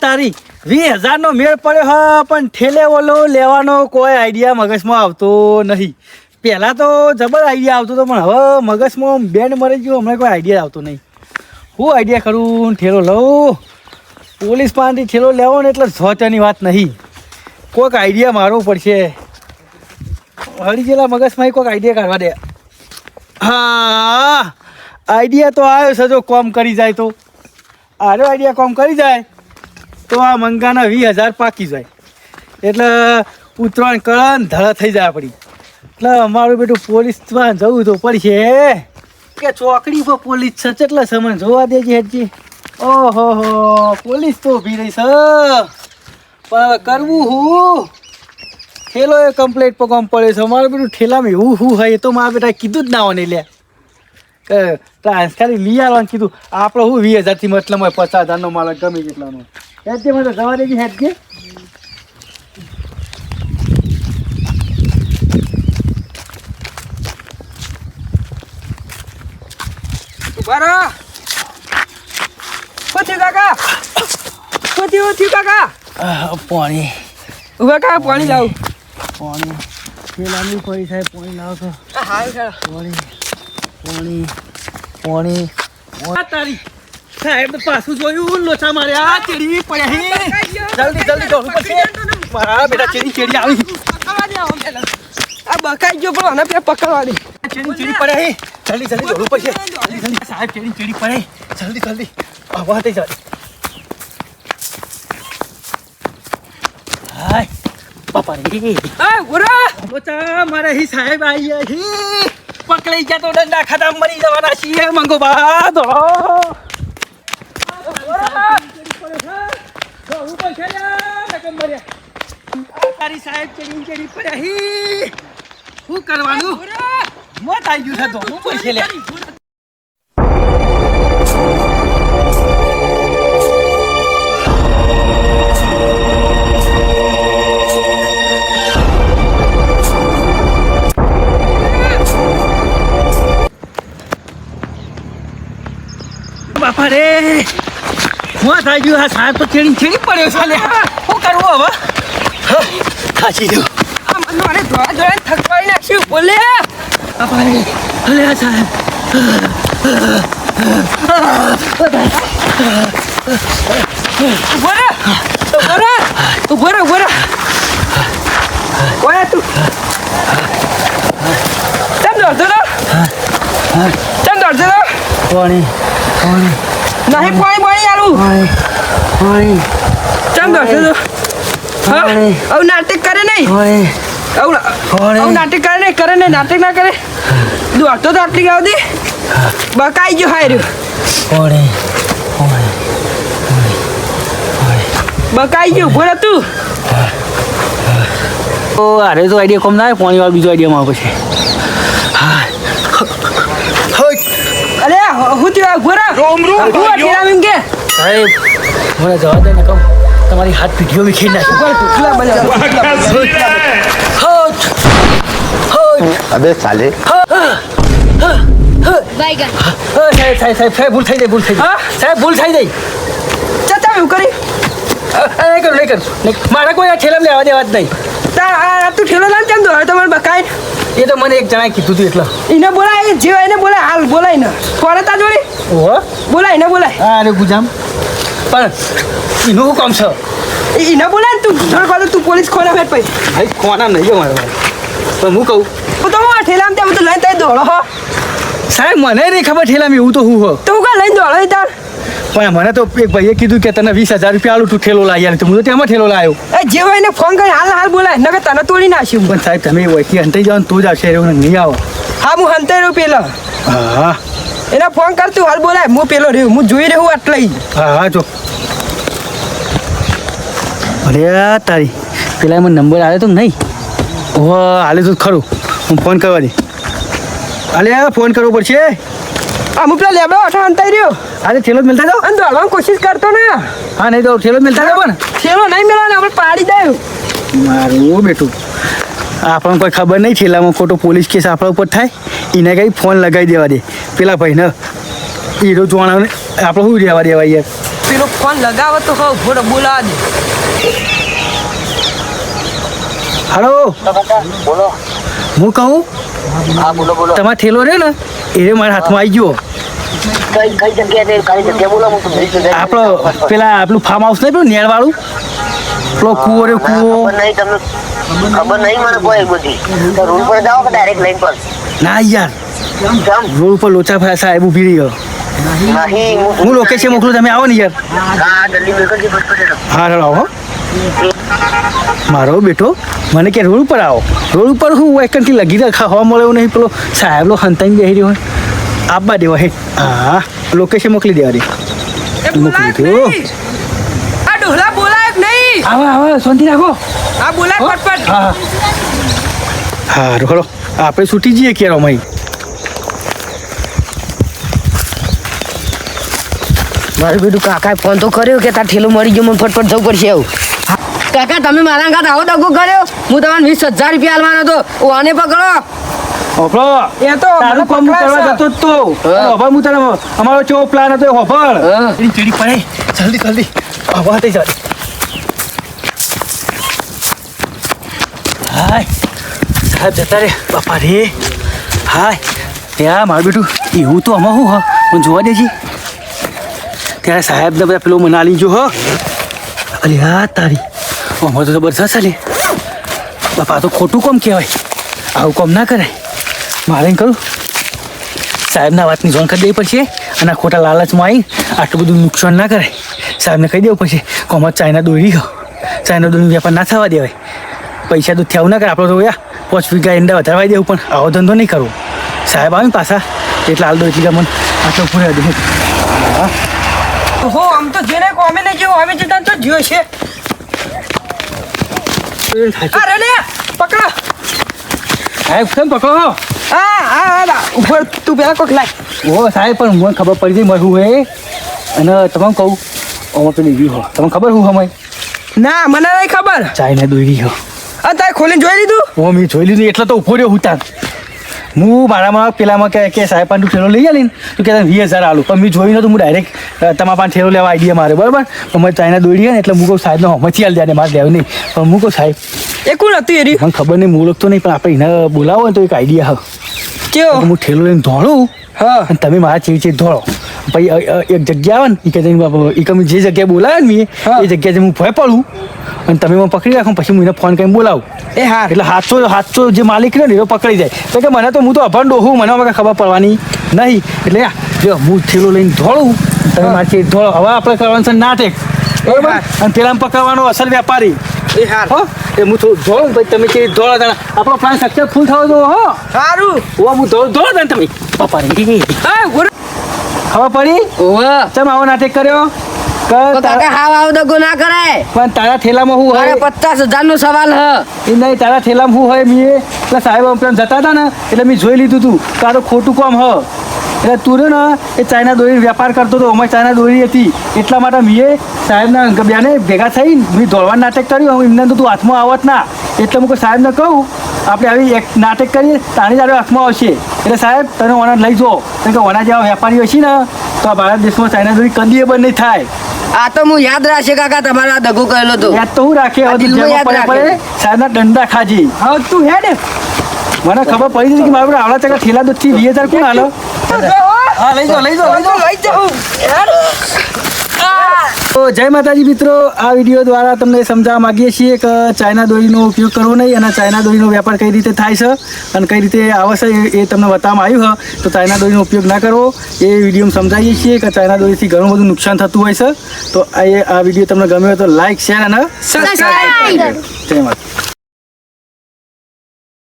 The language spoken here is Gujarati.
તારી. વીસ હજારનો મેળ પડ્યો હ, પણ ઠેલે ઓલો લેવાનો કોઈ આઈડિયા મગજમાં આવતો નહીં. પહેલાં તો જબર આઈડિયા આવતો હતો, પણ હવે મગજમાં બેન્ડ મરી ગયો, હમણાં કોઈ આઈડિયા આવતો નહીં. હું આઈડિયા કરું, ઠેલો લઉં. પોલીસ પાસેથી ઠેલો લેવો ને એટલે સોચવાની વાત નહીં. કોઈક આઈડિયા મારવો પડશે. હળી ગયેલા મગજમાં કોઈક આઈડિયા કાઢવા દે. હા આઈડિયા તો આવ્યો છે, જો કોમ કરી જાય તો. આરો આઈડિયા કોમ કરી જાય. તો આ મંગાના વીસ હજાર પાકી જાય. એટલે ઉત્તરાયણ કળન ધડા થઈ જાય આપણી. એટલે અમારું બેટું પોલીસ જવું તો પડશે. કે ચોકડી પર પોલીસ છે, કેટલા સમય જોવા દેજે હેજી ઓહો હો પોલીસ તો ઊભી રહી છે. પણ કરવું હું? ઠેલો એ કમ્પ્લેટ પર કોમ પડે છે. અમારું બેટું ઠેલામાં હું હું હોય એ તો મારા બેટા કીધું જ ના હોય લે. ટ્રાન્સ ખાલી લઈ આવવાનું કીધું, આપણે હું વીસ હજારથી મતલબ હોય, પચાસ હજારનો માલ ગમે કેટલાનો હેડજે મને જવા દેજે હેડજે. બરા થયું કાકા. થયું થયું કાકા. પાણી. ઊભા કાકા પાણી લાવું. પાણી. ઠેલાની પડી સાહેબ પાણી લાવો તો પાણી પાણી પાણી. તારી. સાહેબ પાછું જોયું લોચા માર્યા ચેડી પડ્યા જલ્દી જલ્દી દોડવું પડશે મારા બેટા ચેડી ચેડી આવી. આ બકાઈ ગયો પણ આને પેલા પકડવા દે. ચેડી ચેડી પડ્યા જલ્દી જલ્દી દોડવું પડશે. જલ્દી જલ્દી સાહેબ ચેડી ચેડી પડે જલ્દી જલ્દી. આવા તે જલ્દી હાય. બાપા રે. આ ઉરા. લોચા મારા હી સાહેબ ગયા હી. પકડાઈ ગયા તો દંડા ખાતા મરી જવાના છીએ મંગો બા દો તારી ચડી ચડી પડ્યા હી. શું કરવાનું? મોત આવી ગયું છે તો હું પૈસે લે બાપા રે. મોત થઈ ગયું આ સાહેબ તો ચડી ચડી પડ્યો છે લે. શું કરવું હવે? થાચી ગયો આ મને ધોળા ધોળા થકવાડી નાખ્યું. બોલે. આ સાહેબ. ઊભો રે ઊભો રે ઊભો રે ઊભો રે ઓય તું. ચમ દોડતો ચમ દોડતો પાણી પાણી. નહીં પાણી પાણી આલું. પાણી પાણી. ચમ દોડતો તો હા પાણી. નાટક કરે નહીં. પાણી આવું નાટક કરે નહીં કરે નહીં નાટક ના કરે. દોડતો તો આટલી ગાવ દે. બકાઈ ગયો હાર્યું. પાણી બકાઈ ગયું તું. તો અરે તો આઈડિયા કોમ ના આવે પાણી વાળો બીજો આઈડિયા માં પછી અરે હું ત્યાં ઊભો રોમ રોમ. હું અઠીરામ કે? સાહેબ મને જવા દે ને કહું તમારી હાથ પીઠીઓ વિખેરી નાખી. અબે સાલે. સાહેબ સાહેબ સાહેબ સાહેબ ભૂલ થઈ જાય ભૂલ થઈ હા? સાહેબ ભૂલ થઈ જાય ચાચા એવું કરી? નહીં કરું નહીં કરું. મારા કોઈ આ ઠેલામાં લેવા દેવા જ નહીં. તું ઠેલો લાવ કેમ દોડે? તમારે બકાઈ એ તો મને એક જણાએ કીધું હતું એટલે. એને બોલાય જે એને બોલાય. હાલ બોલાય ને. ફોરે તા જોડી? બોલાય એને બોલાય. અરે ગુજામ. પણ એનું શું કામ છે? એ- એને બોલે ને તું. ધડ પાડો તું પોલીસ ખોના ફેટ પછી. ભાઈ ખોના નહીં અમારે મારે પણ હું કહું. તો તમે આ ઠેલામ ત્યાં બધું લઈને ત્યાં દોડો હો. સાહેબ મને નહીં ખબર ઠેલામ એવું તો હું હો. તો હું કાં લઈને દોડો તાર? પણ મને તો એક ભાઈએ કીધું કે તને વીસ હજાર રૂપિયા આલું તું ઠેલો લાવી તો હું તો તેમાં ઠેલો લાવ્યો એ જે હોય એને ફોન કરી હાલ હાલ બોલાય. નકર તને તોડી નાખ્યું પણ સાહેબ તમે વહીથી હંતાઈ જાઓ ને તું જ આવશે એવું નહીં આવો. હા હું હંતાઈ રહ્યો પેલા હા. એને ફોન કર તું હાલ બોલાય. હું પેલો રહ્યો હું જોઈ રહ્યો આટલા હા હા જો. અરે તારી પેલા મને નંબર આવ્યો તો નહીં? ઓહ હાલે તો ખરું. હું ફોન કરવા દે. અલે ફોન કરવો પડશે. અમુક પેલા લેબડો અઠા અંતાઈ રહ્યો. અરે થેલો જ મિલતા જાઓ. અને દોડવાની કોશિશ કરતો ને. હા નહીં તો થેલો જ મિલતા જાઓ પણ. થેલો નહીં મેળવા આપણે પાડી દઉં. મારું બેટું. આપણને કોઈ ખબર નહીં છેલ્લામાં ખોટો પોલીસ કેસ આપણા ઉપર થાય? એને કંઈ ફોન લગાવી દેવા દે. પેલા ભાઈને. હીરો જોવાના આપણે શું રહેવા દેવા યાર? પેલો ફોન લગાવો તો હવે થોડો બોલાવા દે. હાલો? બોલો. હું કહું? હા બોલો બોલો. તમારો થેલો રહ્યો ને એ મારા હાથમાં આવી ગયો. કઈ કઈ જગ્યા બોલો હું તમને જગ્યાએ- આપણો પેલા આપણું ફાર્મ હાઉસ નહીં પેલું નેરવાળું? પેલો કુવો રે કુવો. ખબર નહીં તમને ખબર નહીં મને કોઈ બધી. રોડ પર જાઓ કે ડાયરેક્ટ લાઈન પર? ના યાર રોડ ઉપર લોચા ફાયા સાહેબ ઊભી રહ્યો હું લોકેશન મોકલું તમે આવો ને યાર હા પર આવો મારો બેટો મને કે રોડ ઉપર આવો રોડ ઉપર હું એકનથી લગી રાખા હોવા મળે એવું નહીં પેલો સાહેબનો હંતાઈ બેહી રહ્યો હોય આપવા દેવા હે હા લોકેશન મોકલી દેવાની મોકલી દો. આ બોલાય નહીં આવા આવા શાંતિ રાખો આ બોલાય ફટફટ હા હા રોડો આપણે છૂટી જઈએ ક્યારે અમારી મારું બીજું કાકાએ ફોન તો કર્યો કે તાર ઠેલો મળી ગયો મને ફટફટ જવું પડશે એવું કાકા તમે મારા ઘાટ આવો દગો કર્યો? હું તમને વીસ હજાર રૂપિયા આલવાનો હતો. આને પકડો. હોફળો એ તો તારું કામ કરવા જતો તો. હા. હું તને અમારો ચો પ્લાન હતો હોફળ. પડે જલ્દી જલ્દી. હવે થઈ જલ્દી. સાહેબ જતા રે બાપા રે હાય ત્યાં મારું બેટું. એવું તો આમાં શું હ. પણ જોવા દેજી. ત્યારે સાહેબને બધા પેલો મના જો હ. અરે હા, તારી. અમારે તો જબરજસ્ત અલે. બાપા તો ખોટું કોમ કહેવાય. આવું કોમ ના કરાય. મારે કરું. સાહેબના વાતની જોણ કરી દેવી પડશે અને ખોટા લાલચમાં આવી આટલું બધું નુકસાન ના કરાય. સાહેબને કહી દેવું પડશે કોમત ચાઇના દોરી ગયો ચાઇના દોરીનો વેપાર ના થવા દેવાય. પૈસા તો થયા ના કરે આપણે તો યા પાંચ વીઘા ઈંડા વધારવા દેવું પણ આવો ધંધો નહીં કરવો. સાહેબ આવે પાછા. એટલા હાલ દો એટલી મને આટલો પૂરે દે હો આમ તો જેને કોમે ને જેવો આવે જતા તો જ્યો છે. અરે લે પકડો. સાહેબ કેમ પકડો આ આ આ ઉપર તું પેલા કોક લાય. ઓ સાહેબ પણ મને ખબર પડી ગઈ મળવું હે. અને તમે કહું ઓમાં પેલી વ્યૂ હો તમને ખબર હું સમય ના મને નહીં ખબર. ચાઇના દોરી હો. આ તારે ખોલીને જોઈ લીધું? ઓ મેં જોઈ લીધું એટલે તો ઊભો રહ્યો હું હું મારામાં પેલામાં કે કે સાહેબ પાંડુ ઠેલો લઈ આવીને તો કે વીસ હજાર આલું. પણ મેં જોયું નતું હું ડાયરેક્ટ તમારા પાસે ઠેલો લેવા આઈડિયા મારે બરાબર? પણ મેં ચાઇના દોડી ને એટલે હું કહું સાહેબને હમથી હાલ દે મારે લેવું નહીં. પણ હું કહું સાહેબ. એ કોણ હતું એરી? મને ખબર નહીં હું લખતો નહીં પણ આપણે એને બોલાવો ને તો એક આઈડિયા હા. કેવો હું ઠેલો લઈને ધોળું હા. અને તમે મારા ચીવી ચીવી દોડો અ, એક જગ્યા આવે ને એ કે એ તમે જે જગ્યાએ બોલાવે ને મેં હા. એ જગ્યાએ હું ભય પડું અને તમે મને પકડી રાખો પછી હું એને ફોન કરીને બોલાવું. એ હા. એટલે હાથસો હાથસો જે માલિક ને એ પકડી જાય. તો કે મને તો હું તો અભણ ડોહું મને હવે ખબર પડવાની નહીં. એટલે જો હું થેલો લઈને ધોળું તમે મારથી ધોળો હવે આપણે કરવાનું છે નાટક. બરાબર? અને પેલા પકડવાનો અસલ વેપારી. એ હાર હો? એ હું થોડું ધોળું પછી તમે કે ધોળા દાણા આપણો પ્લાન સક્સેસફુલ થવો જો હો. સારું. હું ધોળો ધોળો તમે. પપ્પા રે હા. ખબર પડી? ઓવે ચમ આવો નાટક કર્યો? કાકા હાવ આવો દગો ના કરાય પણ તારા થેલામાં હું હોય? પચાસ હજાર નો સવાલ હ. એ નહીં તારા થેલામાં હું હોય મેં એટલે સાહેબ જતા હતા ને એટલે મેં જોઈ લીધું તું તારું ખોટું કામ હ. એટલે તું ને એ ચાઇના દોરી વેપાર કરતો હતો અમારી ચાઇના દોરી હતી. એટલા માટે મીએ સાહેબના બેને ભેગા થઈ મેં દોડવાનું નાટક કર્યું. એમને તો તું હાથમાં આવત ના. એટલે હું સાહેબને કહું આપણે આવી એક નાટક કરીએ તાણી તારે હાથમાં આવશે. એટલે સાહેબ તને ઓના લઈ જો. કારણ કે ઓના જેવા વેપારીઓ છે ને તો આ ભારત દેશમાં ચાઇના દોરી કદીએ બંધ નહીં થાય. આ તો હું યાદ રાખશે કાકા તમારો આ દગો કરેલો તો યાદ તો હું રાખે સાહેબના દંડા ખાજી. હા તું હેડ મને ખબર પડી હતી કે મારા આવડા ચકા ઠેલા દૂધથી વીસ હજાર કોણ હાલો હો. લઈ જાઓ લઈ જાઓ લઈ જાઓ. લઈ હેડ. તો જય માતાજી મિત્રો આ વીડિયો દ્વારા તમને સમજાવવા માંગીએ છીએ કે ચાઇના દોરીનો ઉપયોગ કરવો નહીં અને ચાઇના દોરીનો વેપાર કઈ રીતે થાય છે અને કઈ રીતે આવશે એ- એ તમને બતાવવામાં આવ્યું હોય તો ચાઇના દોરીનો ઉપયોગ ના કરવો એ વિડીયોમાં સમજાવીએ છીએ કે ચાઇના દોરીથી ઘણું બધું નુકસાન થતું હોય છે. તો આ એ- આ વીડિયો તમને ગમ્યો તો લાઇક શેર અને Subscribe. જય માતા